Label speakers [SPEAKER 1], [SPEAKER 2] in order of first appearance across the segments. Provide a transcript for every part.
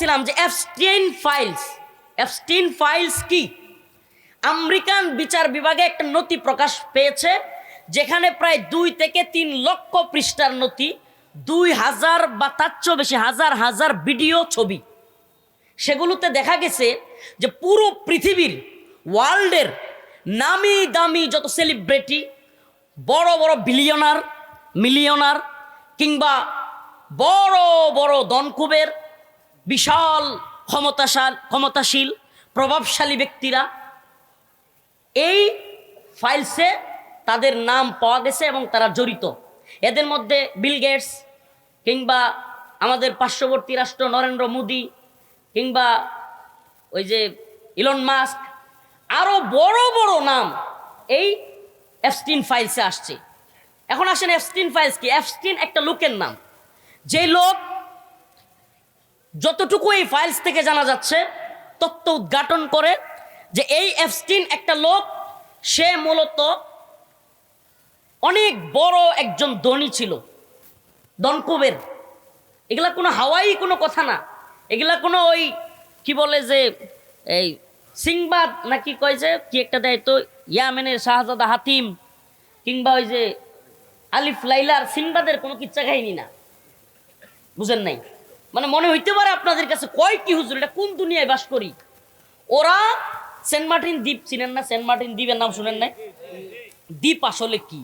[SPEAKER 1] বলতেছিলাম যে Epstein files Epstein files কি? আমেরিকান বিচার বিভাগে একটা নথি প্রকাশ পেয়েছে, যেখানে প্রায় দুই থেকে তিন লক্ষ পৃষ্ঠার নথি, দুই হাজার বা তার চেয়েও বেশি হাজার হাজার ভিডিও ছবি। সেগুলোতে দেখা গেছে যে পুরো পৃথিবীর ওয়ার্ল্ডের নামি দামি যত সেলিব্রিটি, বড় বড় বিলিয়নার মিলিয়নার কিংবা বড় বড় দনকুবের বিশাল ক্ষমতাশাল, ক্ষমতাশীল, প্রভাবশালী ব্যক্তিরা এই ফাইলসে তাদের নাম পাওয়া গেছে এবং তারা জড়িত। এদের মধ্যে বিল গেটস কিংবা আমাদের পার্শ্ববর্তী রাষ্ট্র নরেন্দ্র মোদী কিংবা ওই যে ইলন মাস্ক আরও বড় বড় নাম এই এফস্টিন ফাইলসে আসছে। এখন আসেন এফস্টিন ফাইলস কি? এফস্টিন একটা লোকের নাম। যে লোক যতটুকু এই ফাইলস থেকে জানা যাচ্ছে, তথ্য উদ্ঘাটন করে যে এই এফস্টিন একটা লোক, সে মূলত অনেক বড় একজন ধনী ছিল, দনকুবের। এগুলা কোনো হাওয়াই কোনো কথা না। এগুলা কোনো ওই কি বলে যে, এই সিংবাদ নাকি কয় যে, কি একটা দেয় তো, ইয়ামেনের শাহজাদা হাতিম, কিংবা ওই যে আলিফ লাইলার সিংবাদের কোনো কিচ্ছা কাহিনী না। বুঝেন নাই? মানে মনে হইতে পারে আপনাদের কাছে কয় কি হুজুর, এটা কোন দুনিয়ায় বাস করি? ওরা সেন্ট মার্টিন দ্বীপ চিনেন না? সেন্ট মার্টিন দ্বীপের নাম শুনেন নাই? দ্বীপ আসলে কি?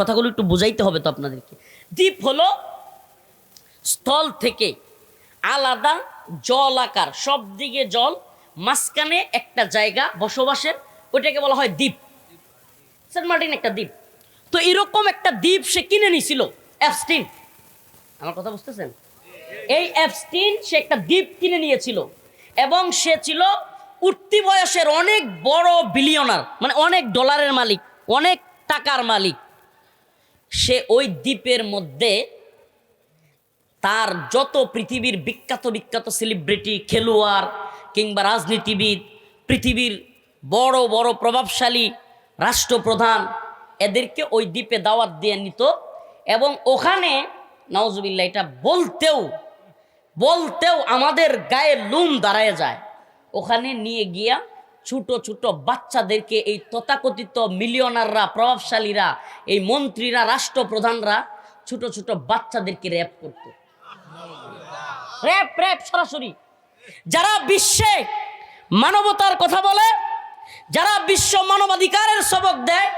[SPEAKER 1] কথাগুলো একটু বুঝাইতে হবে তো আপনাদেরকে। দ্বীপ হলো স্থল থেকে আলাদা জল আকার, সব দিকে জল, মাঝখানে একটা জায়গা বসবাসের, ওইটাকে বলা হয় দ্বীপ। সেন্ট মার্টিন একটা দ্বীপ। তো এরকম একটা দ্বীপ সে কিনে নিছিল অ্যাপস্টিন আমার কথা বুঝতেছেন? এই অ্যাপস্টিন সে একটা দ্বীপ কিনে নিয়েছিল। এবং সে ছিল উঠতি বয়সের অনেক বড় বিলিয়নার মানে অনেক ডলারের মালিক, অনেক টাকার মালিক। সে ওই দ্বীপের মধ্যে তার যত পৃথিবীর বিখ্যাত বিখ্যাত সেলিব্রিটি খেলোয়াড় কিংবা রাজনীতিবিদ, পৃথিবীর বড় বড় প্রভাবশালী রাষ্ট্রপ্রধান, এদেরকে ওই দ্বীপে দাওয়াত দিয়ে নিত। এবং ওখানে নওয়াজবিল্লা এটা বলতেও বলতেও আমাদের গায়ে লুম দাঁড়ায় যায়। ওখানে নিয়ে গিয়া ছোট ছোট বাচ্চাদেরকে এই তথাকথিত মিলিয়নাররা, প্রভাবশালীরা, এই মন্ত্রীরা, রাষ্ট্রপ্রধানরা ছোট ছোট বাচ্চাদেরকে র্যাপ করত। র্যাপ র্যাপ সরাসরি। যারা বিশ্বে মানবতার কথা বলে, যারা বিশ্ব মানবাধিকারের সবক দেয়,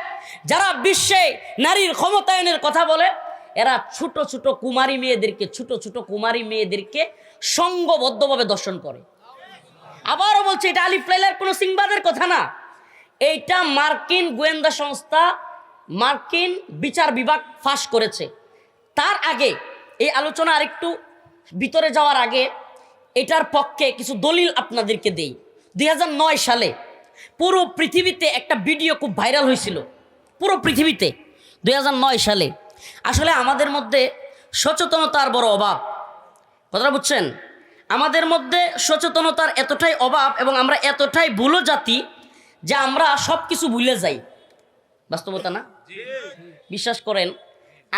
[SPEAKER 1] যারা বিশ্বে নারীর ক্ষমতায়নের কথা বলে এরা ছোট ছোট কুমারী মেয়েদেরকে, ছোট ছোট কুমারী মেয়েদেরকে সঙ্গবদ্ধভাবে দর্শন করে। আবারও বলছে, এটা আলিফ লাইলার কোনো সিংবাদের কথা না। এইটা মার্কিন গোয়েন্দা সংস্থা, মার্কিন বিচার বিভাগ ফাঁস করেছে। তার আগে, এই আলোচনা আরেকটু ভিতরে যাওয়ার আগে, এটার পক্ষে কিছু দলিল আপনাদেরকে দেই। দুই হাজার নয় সালে পুরো পৃথিবীতে একটা ভিডিও খুব ভাইরাল হয়েছিল। পুরো পৃথিবীতে। দুই হাজার নয় সালে। আসলে আমাদের মধ্যে সচেতনতার বড় অভাব। কথাটা বুঝছেন? আমাদের মধ্যে সচেতনতার এতটাই অভাব এবং আমরা এতটাই ভুলো জাতি যে আমরা সব কিছু ভুলে যাই। বাস্তবতা না? বিশ্বাস করেন,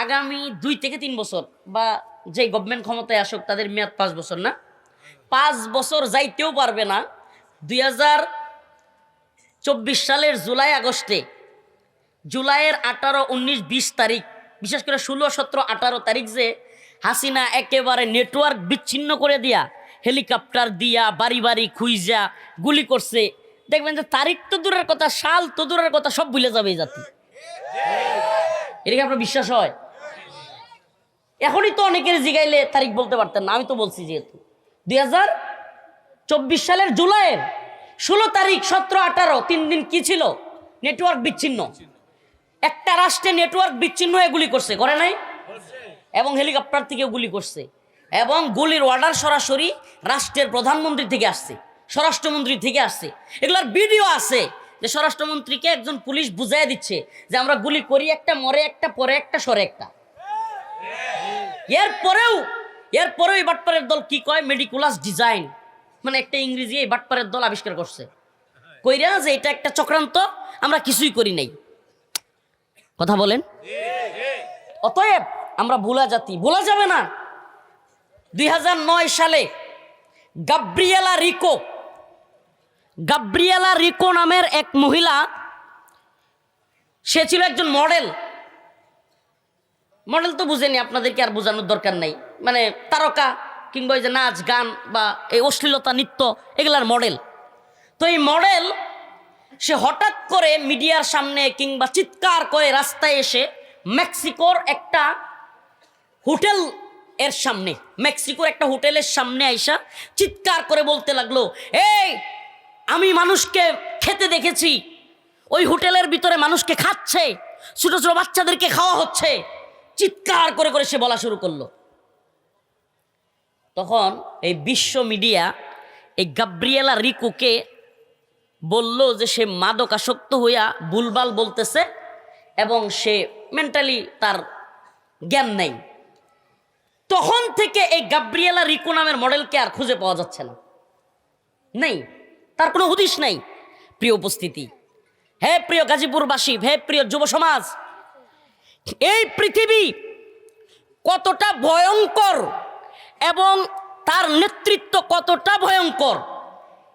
[SPEAKER 1] আগামী দুই থেকে তিন বছর বা যে গভর্নমেন্ট ক্ষমতায় আসুক, তাদের মেয়াদ পাঁচ বছর না? পাঁচ বছর যাইতেও পারবে না। দুই হাজার চব্বিশ সালের জুলাই আগস্টে, জুলাইয়ের আঠারো, উনিশ, বিশ তারিখ বিশেষ করে ষোলো, সতেরো, আঠারো তারিখ যে হাসিনা একেবারে নেটওয়ার্ক বিচ্ছিন্ন করে দিয়া হেলিকপ্টার দিয়া, বাড়ি বাড়ি খুইজা, গুলি করছে। দেখবেন যে তারিখ তো দূরের কথা, সাল তো দূরের কথা, সব ভুলে যাবে এই জাতি। এটা কি আপনার বিশ্বাস হয়? এখনই তো অনেকের জিগাইলে তারিখ বলতে পারতেন না, আমি তো বলছি যেহেতু। দুই হাজার চব্বিশ সালের জুলাইয়ের ষোলো তারিখ, সতেরো, আঠারো, তিন দিন কি ছিল? নেটওয়ার্ক বিচ্ছিন্ন। একটা রাষ্ট্রে নেটওয়ার্ক বিচ্ছিন্ন হয়ে গুলি করছে, করে নাই? এবং হেলিকপ্টার থেকে গুলি করছে। এবং গুলির অর্ডার সরাসরি রাষ্ট্রের প্রধানমন্ত্রী থেকে আসছে, স্বরাষ্ট্রমন্ত্রী থেকে আসছে। এগুলোর ভিডিও আছে যে স্বরাষ্ট্রমন্ত্রীকে একজন পুলিশ বুঝাই দিচ্ছে যে আমরা গুলি করি একটা মরে একটা পরে একটা সরে একটা। এরপরেও এরপরেও এই বাটপারের দল কি কয়? মেডিকুলাস ডিজাইন মানে একটা ইংরেজি এই বাটপারের দল আবিষ্কার করছে। কইরা যে এটা একটা চক্রান্ত, আমরা কিছুই করি নাই। কথা বলেন। অতএব আমরা ভোলা জাতি, ভোলা যাবে না। দুই হাজার নয় সালে গাব্রিয়েলা রিকো গাব্রিয়েলা রিকো নামের এক মহিলা, সে ছিল একজন মডেল। মডেল তো বুঝেনি, আপনাদেরকে আর বোঝানোর দরকার নেই। মানে তারকা কিংবা ওই যে নাচ, গান বা এই অশ্লীলতা, নৃত্য, এগুলার মডেল। তো এই মডেল, সে হঠাৎ করে মিডিয়ার সামনে কিংবা চিৎকার করে রাস্তায় এসে মেক্সিকোর একটা হোটেল এর সামনে, মেক্সিকোর একটা হোটেলের সামনে আইসা চিৎকার করে বলতে লাগল, এই, আমি মানুষকে খেতে দেখেছি। ওই হোটেলের ভিতরে মানুষকে খাচ্ছে, ছোটো ছোটো বাচ্চাদেরকে খাওয়া হচ্ছে। চিৎকার করে করে সে বলা শুরু করল। তখন এই বিশ্ব মিডিয়া এই গাব্রিয়েলা রিকুকে বলল যে সে মাদকাসক্ত হইয়া ভুলবাল বলতেছে এবং সে মেন্টালি তার জ্ঞান নেই। তখন থেকে এই গাব্রিয়েলা রিকু নামের মডেলকে আর খুঁজে পাওয়া যাচ্ছে না। নেই। তার কোনো হুদিস নাই। প্রিয় উপস্থিতি, হে প্রিয় গাজীপুরবাসী, হে প্রিয় যুব সমাজ এই পৃথিবী কতটা ভয়ঙ্কর এবং তার নেতৃত্ব কতটা ভয়ঙ্কর।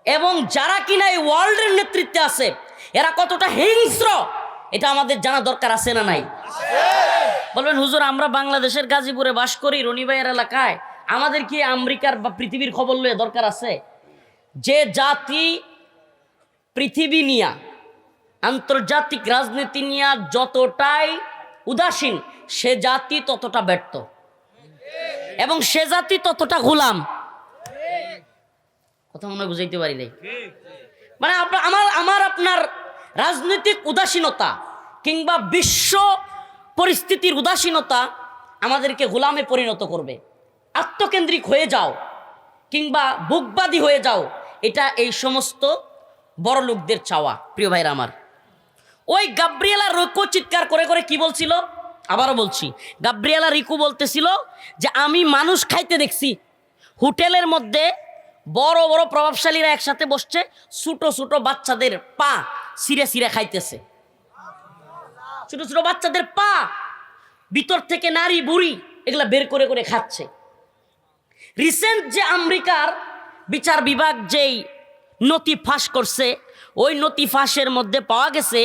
[SPEAKER 1] এবং যারা কিনা এই ওয়ার্ল্ডের নেতৃত্বে আছে, এরা কতটা হিংস্র, এটা আমাদের জানা দরকার আছে না নাই? বলবেন, হুজুর, আমরা বাংলাদেশের গাজীপুরে বাস করি রনিবাইয়ের এলাকায়। আমাদের কি আমেরিকার বা পৃথিবীর খবর লয়ে দরকার আছে? যে জাতি পৃথিবী নিয়া, আন্তর্জাতিক রাজনীতি নিয়া যতটাই উদাসীন, সে জাতি ততটা ব্যর্থ। এবং সে জাতি ততটা গোলাম। কথা মনে বুঝাইতে পারি নাই। মানে আমার আমার আপনার রাজনৈতিক উদাসীনতা কিংবা বিশ্ব পরিস্থিতির উদাসীনতা আমাদেরকে গোলামে পরিণত করবে। আত্মকেন্দ্রিক হয়ে যাও কিংবা বুকবাদী হয়ে যাও, এটা এই সমস্ত বড় লোকদের চাওয়া, প্রিয় ভাইরা আমার। ওই গাব্রিয়েলা রিকু চিৎকার করে করে কি বলছিল? আবারও বলছি, গাব্রিয়েলা রিকু বলতেছিল যে, আমি মানুষ খাইতে দেখছি, হোটেলের মধ্যে বড় বড় প্রভাবশালীরা একসাথে বসছে, ছোটো ছোটো বাচ্চাদের পা সিরে সিরে খাইতেছে। ছোট ছোট বাচ্চাদের পা ভিতর থেকে নারী, বুড়ি এগুলা বের করে করে খাচ্ছে। রিসেন্ট যে আমেরিকার বিচার বিভাগ যেই নথি ফাঁস করছে, ওই নথি ফাঁসের মধ্যে পাওয়া গেছে,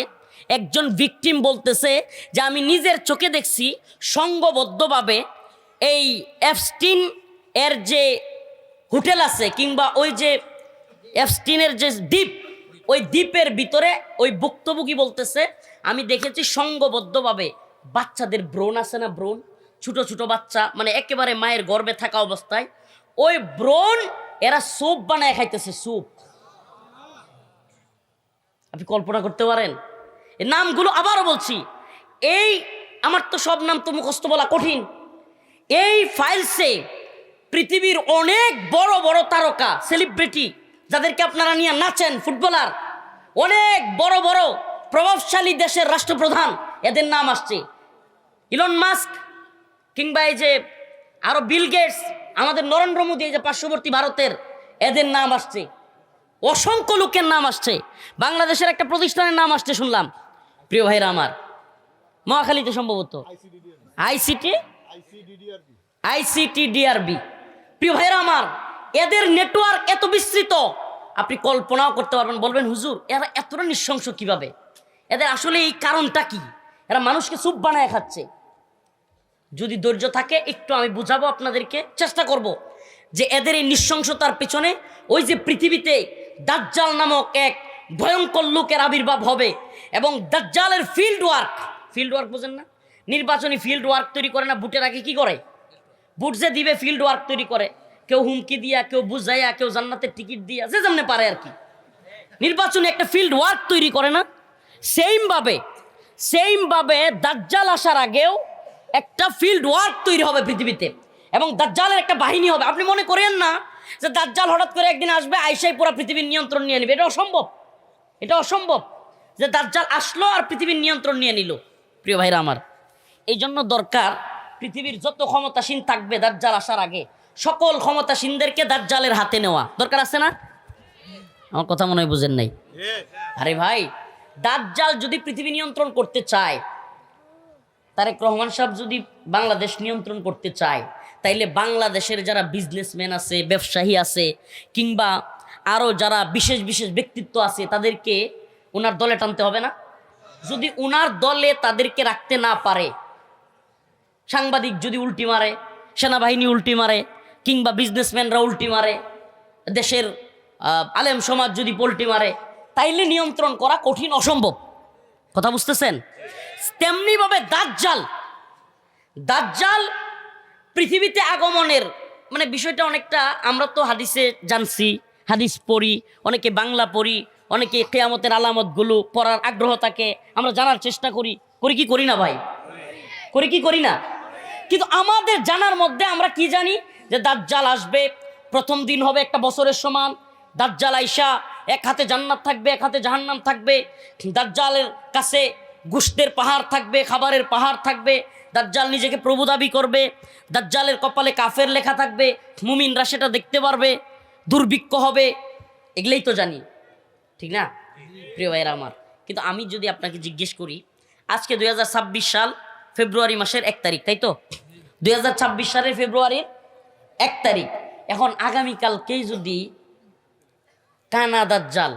[SPEAKER 1] একজন ভিকটিম বলতেছে যে, আমি নিজের চোখে দেখছি সংঘবদ্ধভাবে এই এফস্টিন এর যে হোটেল আছে কিংবা ওই যে এফস্টিনের যে দ্বীপ, ওই দ্বীপের ভিতরে ওই ভুক্তভোগী বলতেছে, আমি দেখেছি সংঘবদ্ধভাবে বাচ্চাদের ব্রণ আছে না ব্রণ? ছোট ছোট বাচ্চা মানে একেবারে মায়ের গর্বে থাকা অবস্থায়, ওই ব্রণ এরা স্যুপ বানায় খাইতেছে, স্যুপ। আপনি কল্পনা করতে পারেন? এই নামগুলো আবারও বলছি। এই, আমার তো সব নাম তো মুখস্থ বলা কঠিন। এই ফাইলসে পৃথিবীর অনেক বড় বড় তারকা সেলিব্রিটি যাদেরকে আপনারা নিয়ে নাচেন ফুটবলার অনেক বড় বড় প্রভাবশালী দেশের রাষ্ট্রপ্রধান এদের নাম আসছে। ইলন মাস্ক কিংবা এই যে আরও বিল গেটস আমাদের নরেন্দ্র মোদী এই যে পার্শ্ববর্তী ভারতের এদের নাম আসছে। অসংখ্য লোকের নাম আসছে। বাংলাদেশের একটা প্রতিষ্ঠানের নাম আসছে শুনলাম। প্রিয় ভাইরা আমার মহাখালীতে সম্ভবত। আইসিটি? আইসিটি ডিআরবি প্রিয় ভাইরা আমার, এদের নেটওয়ার্ক এত বিস্তৃত, আপনি কল্পনাও করতে পারবেন, বলবেন, হুজুর, এরা এতটা নৃশংস কীভাবে? এদের আসলে এই কারণটা কি? এরা মানুষকে সুপ বানায় খাচ্ছে। যদি ধৈর্য থাকে, একটু আমি বুঝাবো আপনাদেরকে, চেষ্টা করব যে এদের এই নৃশংসতার পেছনে ওই যে পৃথিবীতে দাজ্জাল নামক এক ভয়ঙ্কর লোকের আবির্ভাব হবে এবং দাজ্জালের ফিল্ড ওয়ার্ক ফিল্ড ওয়ার্ক বোঝেন না, নির্বাচনী ফিল্ড ওয়ার্ক তৈরি করে না বুটের আগে কি করে? বুট যে দিবে ফিল্ড ওয়ার্ক তৈরি করে। কেউ হুমকি দিয়া, কেউ বুঝাইয়া, কেউ জান্নাতের টিকিট দিয়া, যে যেমনে পারে আর কি। নির্বাচনে একটা ফিল্ড ওয়ার্ক তৈরি করে না? সেইমভাবে সেইমভাবে দাজ্জাল আসার আগেও একটা ফিল্ড ওয়ার্ক তৈরি হবে পৃথিবীতে। এবং দাজ্জালের একটা বাহিনী হবে। আপনি মনে করেন না যে দাজ্জাল হঠাৎ করে একদিন আসবে আইসাই পুরো পৃথিবীর নিয়ন্ত্রণ নিয়ে নেবে? এটা অসম্ভব। এটা অসম্ভব যে দাজ্জাল আসলো আর পৃথিবীর নিয়ন্ত্রণ নিয়ে নিল, প্রিয় ভাইরা আমার। এই জন্য দরকার পৃথিবীর যত ক্ষমতাসীন থাকবে দাজ্জাল আসার আগে, সকল ক্ষমতাসীনদেরকে দাজ্জালের হাতে নেওয়া। দরকার আছে না? আমার কথা মনে হয় বুঝেন নাই। আরে ভাই, দাজ্জাল যদি পৃথিবী নিয়ন্ত্রণ করতে চায়, তারেক রহমান সাহেব যদি বাংলাদেশ নিয়ন্ত্রণ করতে চায়, তাইলে বাংলাদেশের যারা বিজনেসম্যান আছে, ব্যবসায়ী আছে, কিংবা আরও যারা বিশেষ বিশেষ ব্যক্তিত্ব আছে, তাদেরকে ওনার দলে টানতে হবে না? যদি ওনার দলে তাদেরকে রাখতে না পারে সাংবাদিক যদি উল্টি মারে, সেনাবাহিনী উল্টি মারে, কিংবা বিজনেসম্যানরা উল্টি মারে, দেশের আলেম সমাজ যদি পোল্টি মারে, তাইলে নিয়ন্ত্রণ করা কঠিন অসম্ভব। কথা বুঝতেছেন? তেমনিভাবে দাজ্জাল দাজ্জাল পৃথিবীতে আগমনের মানে বিষয়টা অনেকটা আমরা তো হাদিসে জানছি, হাদিস পড়ি, অনেকে বাংলা পড়ি, অনেকে কেয়ামতের আলামতগুলো পড়ার আগ্রহ থাকে, আমরা জানার চেষ্টা করি। করি কি করি না ভাই? করি কি করি না? কিন্তু আমাদের জানার মধ্যে আমরা কি জানি? যে দাজ্জাল আসবে প্রথম দিন হবে একটা বছরের সমান। দাজ্জাল আইসা এক হাতে জান্নাত থাকবে এক হাতে জাহান্নাম থাকবে। দাজ্জালের কাছে গুস্তের পাহাড় থাকবে খাবারের পাহাড় থাকবে। দাজ্জাল নিজেকে প্রভু দাবি করবে। দাজ্জালের কপালে কাফের লেখা থাকবে। মুমিনরা সেটা দেখতে পারবে। দুর্ভিক্ষ হবে। এগুলোই তো জানি। ঠিক না? প্রিয় ভাইয়েরা আমার। কিন্তু আমি যদি আপনাকে জিজ্ঞেস করি আজকে দু হাজার ছাব্বিশ সাল ফেব্রুয়ারি মাসের এক তারিখ, তাই তো? দুই হাজার ছাব্বিশ সালের ফেব্রুয়ারির এক তারিখ। এখন আগামীকালকেই যদি কানা জাল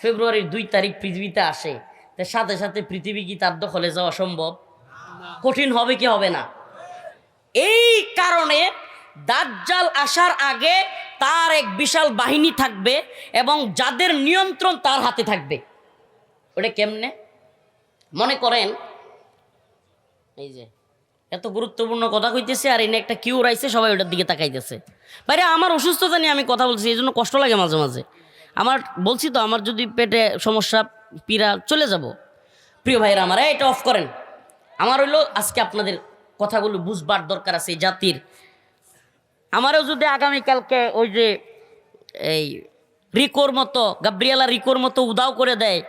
[SPEAKER 1] ফেব্রুয়ারির দুই তারিখ পৃথিবীতে আসে তার সাথে সাথে পৃথিবী কি তার দখলে যাওয়া সম্ভব? কঠিন হবে কি হবে না? এই কারণে দাজ্জাল আসার আগে তার এক বিশাল বাহিনী থাকবে এবং যাদের নিয়ন্ত্রণ তার হাতে থাকবে। ওটা কেমনে? মনে করেন এই যে, এত গুরুত্বপূর্ণ কথা কইতেছে আর এনে একটা কিউ রাইছে সবাই ওটার দিকে তাকাইতেছে। বাইরে আমার অসুস্থতা নিয়ে আমি কথা বলছি এই জন্য কষ্ট লাগে মাঝে মাঝে। আমার, বলছি তো, আমার যদি পেটে সমস্যা, পীড়া চলে যাব। প্রিয় ভাইরা আমার এটা অফ করেন। আমার হইল আজকে আপনাদের কথাগুলো বুঝবার দরকার আছে জাতির। আমারও যদি আগামীকালকে ওই যে এই রিকোর মতো, গাব্রিয়ালা রিকোর মতো উদাও করে দেয়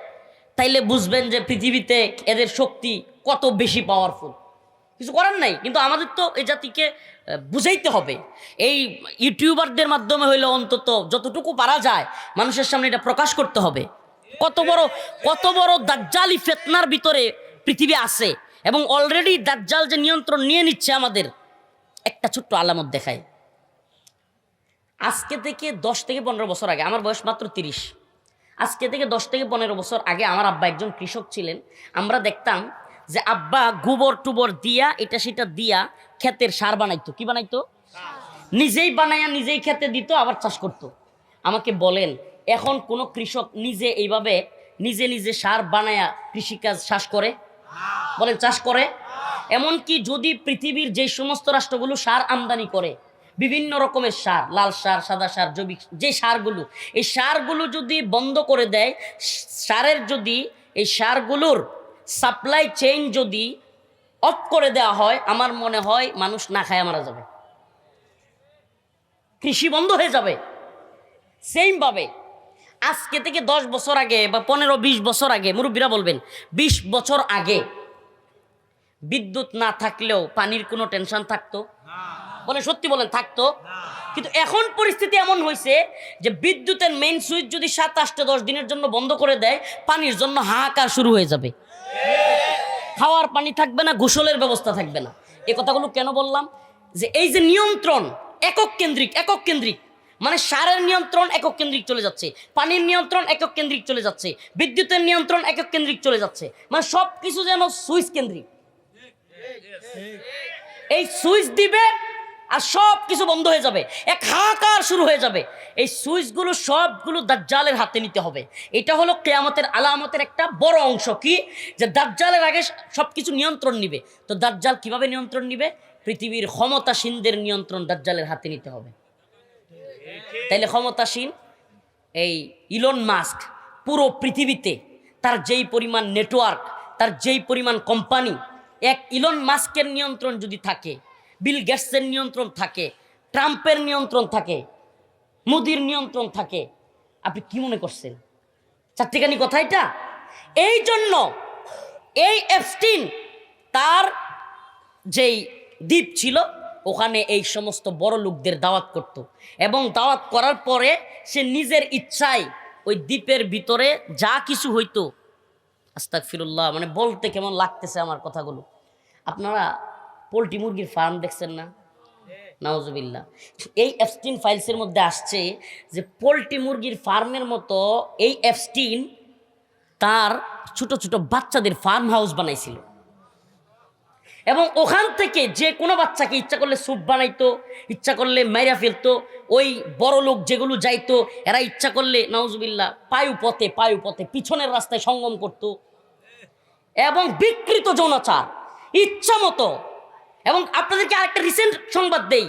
[SPEAKER 1] তাইলে বুঝবেন যে পৃথিবীতে এদের শক্তি কত বেশি পাওয়ারফুল কিছু করার নাই, কিন্তু আমাদের তো এই জাতিকে বুঝাইতে হবে। এই ইউটিউবারদের মাধ্যমে হইলে অন্তত যতটুকু পারা যায়, মানুষের সামনে এটা প্রকাশ করতে হবে। কত বড় কত বড় দাজ্জালি ফেতনার ভিতরে পৃথিবী আছে, এবং অলরেডি দাজ্জাল যে নিয়ন্ত্রণ নিয়ে নিচ্ছে আমাদের, একটা ছোট্ট আলামত দেখায় আজকে থেকে দশ থেকে পনেরো বছর আগে, আমার বয়স মাত্র তিরিশ। আজকে থেকে দশ থেকে পনেরো বছর আগে আমার আব্বা একজন কৃষক ছিলেন, আমরা দেখতাম যে আব্বা গোবর টুবর দিয়া, এটা সেটা দিয়া ক্ষেতের সার বানাইতো। কি বানাইতো? নিজেই বানাইয়া নিজেই খেতে দিত, আবার চাষ করতো। আমাকে বলেন, এখন কোনো কৃষক নিজে এইভাবে নিজে নিজে সার বানায়া কৃষিকাজ চাষ করে? বলেন, চাষ করে? এমনকি যদি পৃথিবীর যে সমস্ত রাষ্ট্রগুলো সার আমদানি করে বিভিন্ন রকমের সার, লাল সার, সাদা সার, জৈবিক যে সারগুলো, এই সারগুলো যদি বন্ধ করে দেয়, সারের যদি এই সারগুলোর সাপ্লাই চেইন যদি অফ করে দেওয়া হয়, আমার মনে হয় মানুষ না খায় মারা যাবে। কৃষি বন্ধ হয়ে যাবে। সেমভাবে আজকে থেকে দশ বছর আগে বা পনেরো, বিশ বছর আগে, মুরব্বীরা বলবেন, বিশ বছর আগে বিদ্যুৎ না থাকলেও পানির কোনো টেনশন থাকতো। বলে সত্যি বলেন থাকতো কিন্তু এখন পরিস্থিতি এমন হয়েছে যে বিদ্যুতের মেইন সুইচ যদি সাত আটটা দশ দিনের জন্য বন্ধ করে দেয়, পানির জন্য হাহাকার শুরু হয়ে যাবে। খাওয়ার পানি থাকবে না, গোসলের ব্যবস্থা থাকবে না। এ কথাগুলো কেন বললাম? যে এই যে নিয়ন্ত্রণ একক কেন্দ্রিক একক কেন্দ্রিক মানে সারের নিয়ন্ত্রণ একক কেন্দ্রিক চলে যাচ্ছে, পানির নিয়ন্ত্রণ একক কেন্দ্রিক চলে যাচ্ছে, বিদ্যুতের নিয়ন্ত্রণ একক কেন্দ্রিক চলে যাচ্ছে মানে সব কিছু যেন সুইচ কেন্দ্রিক। এই সুইচ দিবে আর সব কিছু বন্ধ হয়ে যাবে। এক হাহাকার শুরু হয়ে যাবে। এই সুইচগুলো সবগুলো দাজ্জালের হাতে নিতে হবে। এটা হলো কেয়ামতের আলামতের একটা বড় অংশ। কি? যে দাজ্জালের আগে সব কিছু নিয়ন্ত্রণ নিবে। তো দাজ্জাল কীভাবে নিয়ন্ত্রণ নিবে? পৃথিবীর ক্ষমতাসীনদের নিয়ন্ত্রণ দাজ্জালের হাতে নিতে হবে। তাইলে ক্ষমতাসীন এই ইলন মাস্ক পুরো পৃথিবীতে তার যেই পরিমাণ নেটওয়ার্ক, তার যেই পরিমাণ কোম্পানি, এক ইলন মাস্কের নিয়ন্ত্রণ যদি থাকে বিল গেটসের নিয়ন্ত্রণ থাকে, ট্রাম্পের নিয়ন্ত্রণ থাকে, মোদির নিয়ন্ত্রণ থাকে। আপনি কি মনে করছেন? চারটিখানি কথা এটা? এই জন্য এই এফস্টিন তার যেই দ্বীপ ছিল, ওখানে এই সমস্ত বড় লোকদের দাওয়াত করত। এবং দাওয়াত করার পরে সে নিজের ইচ্ছায় ওই দ্বীপের ভিতরে যা কিছু হইতো আস্তাক ফিরুল্লাহ মানে বলতে কেমন লাগতেছে আমার কথাগুলো। আপনারা পোলট্রি মুরগির ফার্ম দেখছেন না? নাউজুবিল্লা এই অ্যাপস্টিন ফাইলসের মধ্যে আসছে যে পোলট্রি মুরগির ফার্মের মতো এই অ্যাপস্টিন তার ছোট ছোট বাচ্চাদের ফার্ম হাউস বানাইছিল। এবং ওখান থেকে যে কোনো বাচ্চাকে ইচ্ছা করলে স্যুপ বানাইতো, ইচ্ছা করলে মাইরা ফেলতো, ওই বড় লোক যেগুলো যাইতো, এরা ইচ্ছা করলে নাউজুবিল্লা পায়ু পথে পায়ু পথে পিছনের রাস্তায় সঙ্গম করতো। এবং বিকৃত যৌনাচার, ইচ্ছা মতো এবং আপনাদেরকে আরেকটা রিসেন্ট সংবাদ দেই।